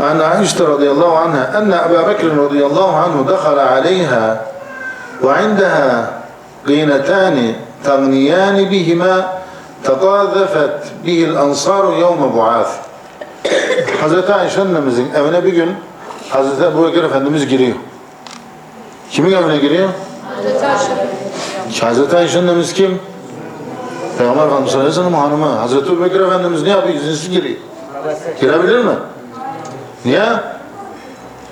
عن عائشة رضي الله عنها أن أبا بكر رضي الله عنه دخل عليها وعندها قينتان تغنيان بهما تقاذفت به الأنصار يوم بعاث Hazreti Ayşe annemizin evine bir gün Hazreti Ebu Bekir Efendimiz giriyor. Kimin evine giriyor? Hazreti Ayşe annemiz kim? Peygamber Efendimiz sallallahu aleyhi ve sellem hanımı. Hazreti Ebu Bekir Efendimiz ne yapıyor? İzinsiz giriyor. Girebilir mi? Niye?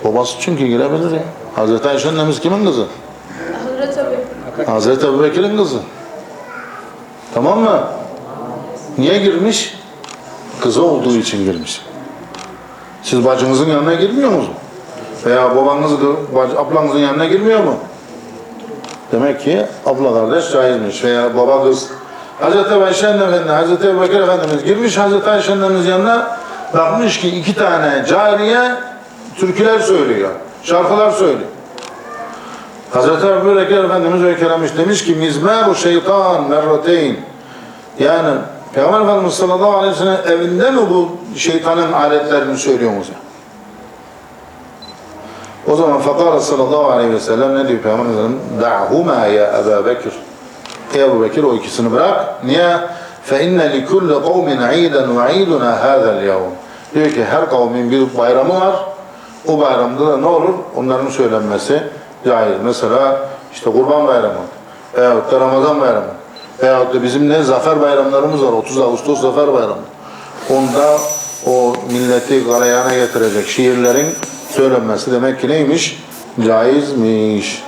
Babası çünkü girebilir ya. Hazreti Ayşe annemiz kimin kızı? Hazreti Ebu Hazreti Ebu Bekir'in kızı. Tamam mı? Niye girmiş? Kızı olduğu için girmiş. Siz bacınızın yanına girmiyor musunuz? Veya babanız, ablanızın yanına girmiyor mu? Demek ki abla kardeş caizmiş veya baba kız. Hazreti Ayşe Efendi, Hazreti Ebu Bekir Efendimiz girmiş Hazreti Ayşe Efendimiz yanına bakmış ki iki tane cariye türküler söylüyor, şarkılar söylüyor. Hazreti Ebu Bekir Efendimiz öykelemiş demiş ki mizmaru şeytan merrateyn yani Peygamber Efendimiz sallallahu aleyhi ve sellem evinde mi bu şeytanın aletlerini söylüyorsunuz ya? O zaman fakara sallallahu aleyhi ve sellem ne diyor Peygamber Efendimiz? Da'huma ya Ebu Bekir. Ey Ebu Bekir o ikisini bırak. Niye? فَاِنَّ لِكُلِّ قَوْمٍ عِيدًا وَعِيدُنَا هَذَا الْيَوْمِ Diyor ki her kavmin bir bayramı var. O bayramda da ne olur? Onların söylenmesi caiz. Mesela işte Kurban Bayramı veyahut da Ramazan Bayramı veyahut da bizim ne zafer bayramlarımız var. 30 Ağustos Zafer Bayramı. Onda o milleti galeyana getirecek şiirlerin söylenmesi demek ki neymiş? Caizmiş.